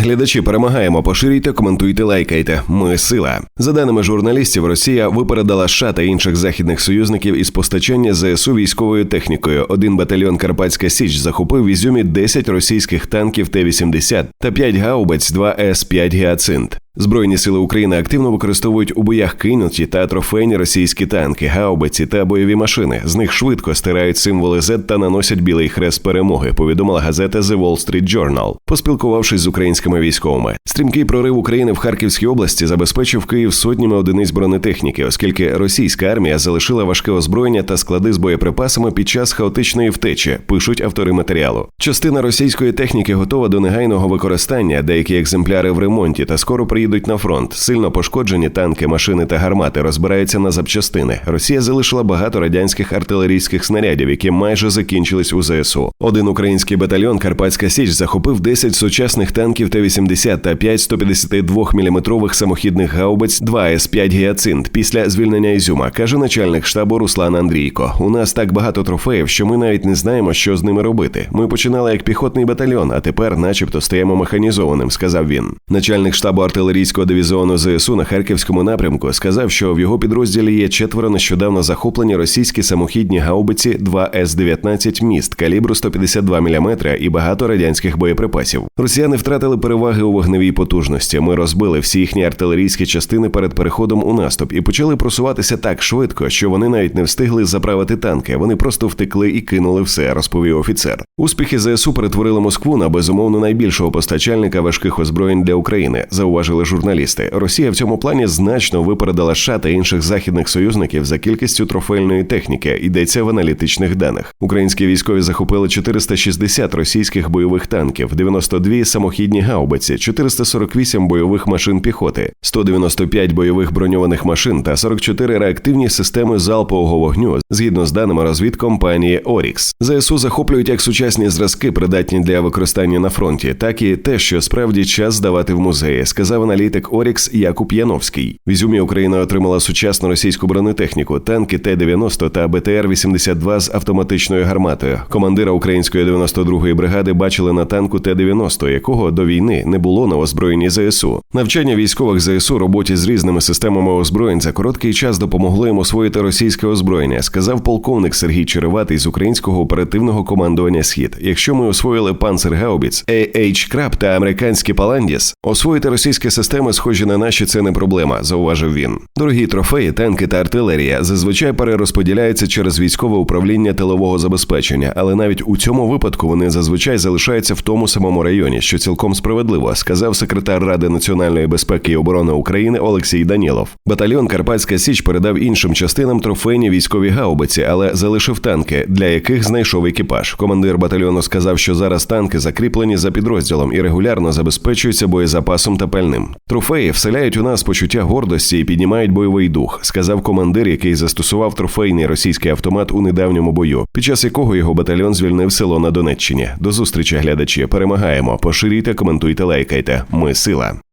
Глядачі перемагаємо. Поширюйте, коментуйте, лайкайте. Ми сила. За даними журналістів, Росія випередила США та інших західних союзників із постачання ЗСУ військовою технікою. Один батальйон Карпатська Січ захопив в Ізюмі 10 російських танків Т-80 та 5 гаубиць 2 С-5 Гіацинт. Збройні сили України активно використовують у боях кинуті та трофейні російські танки, гаубиці та бойові машини. З них швидко стирають символи Z та наносять білий хрест перемоги. Повідомила газета The Wall Street Journal, поспілкувавшись з українськими військовими. Стрімкий прорив України в Харківській області забезпечив Київ сотнями одиниць бронетехніки, оскільки російська армія залишила важке озброєння та склади з боєприпасами під час хаотичної втечі. Пишуть автори матеріалу. Частина російської техніки готова до негайного використання. Деякі екземпляри в ремонті та скоро приїдуть їдуть на фронт. Сильно пошкоджені танки, машини та гармати розбираються на запчастини. Росія залишила багато радянських артилерійських снарядів, які майже закінчились у ЗСУ. Один український батальйон Карпатська Січ захопив 10 сучасних танків Т-80 та 5 152 мм самохідних гаубиць 2 С-5 гіацинт після звільнення Ізюма, каже начальник штабу Руслан Андрійко. У нас так багато трофеїв, що ми навіть не знаємо, що з ними робити. Ми починали як піхотний батальйон, а тепер, начебто, стаємо механізованим, сказав він. Начальник штабу артилерії артилерійського дивізіону ЗСУ на харківському напрямку сказав, що в його підрозділі є четверо нещодавно захоплені російські самохідні гаубиці 2 С 19 міст калібру 152 мм і багато радянських боєприпасів. Росіяни втратили переваги у вогневій потужності. Ми розбили всі їхні артилерійські частини перед переходом у наступ і почали просуватися так швидко, що вони навіть не встигли заправити танки. Вони просто втекли і кинули все, розповів офіцер. Успіхи ЗСУ перетворили Москву на безумовно найбільшого постачальника важких озброєнь для України. Зауважили журналісти. Росія в цьому плані значно випередила США та інших західних союзників за кількістю трофейної техніки. Йдеться в аналітичних даних. Українські військові захопили 460 російських бойових танків, 92 самохідні гаубиці, 448 бойових машин піхоти, 195 бойових броньованих машин та 44 реактивні системи залпового вогню згідно з даними розвідкомпанії Орікс. ЗСУ захоплюють як сучасні зразки, придатні для використання на фронті, так і те, що справді час здавати в музеї, сказав аналітик Орікс Якуб Яновський. В Ізюмі Україна отримала сучасну російську бронетехніку, танки Т-90 та БТР-82 з автоматичною гарматою. Командира української 92-ї бригади бачили на танку Т-90, якого до війни не було на озброєнні ЗСУ. Навчання військових ЗСУ роботі з різними системами озброєнь за короткий час допомогло їм освоїти російське озброєння, сказав полковник Сергій Череватий з українського оперативного командування Схід. Якщо ми освоїли панцергаубіц, AH Краб та американські Паландіс, освоїти російське системи, схожі на наші, це не проблема, зауважив він. Дорогі трофеї, танки та артилерія зазвичай перерозподіляються через військове управління тилового забезпечення, але навіть у цьому випадку вони зазвичай залишаються в тому самому районі, що цілком справедливо, сказав секретар Ради національної безпеки і оборони України Олексій Данілов. Батальйон Карпатська Січ передав іншим частинам трофейні військові гаубиці, але залишив танки, для яких знайшов екіпаж. Командир батальйону сказав, що зараз танки закріплені за підрозділом і регулярно забезпечуються боєзапасом та пальним. Трофеї вселяють у нас почуття гордості і піднімають бойовий дух, сказав командир, який застосував трофейний російський автомат у недавньому бою, під час якого його батальйон звільнив село на Донеччині. До зустрічі, глядачі. Перемагаємо. Поширюйте, коментуйте, лайкайте. Ми сила.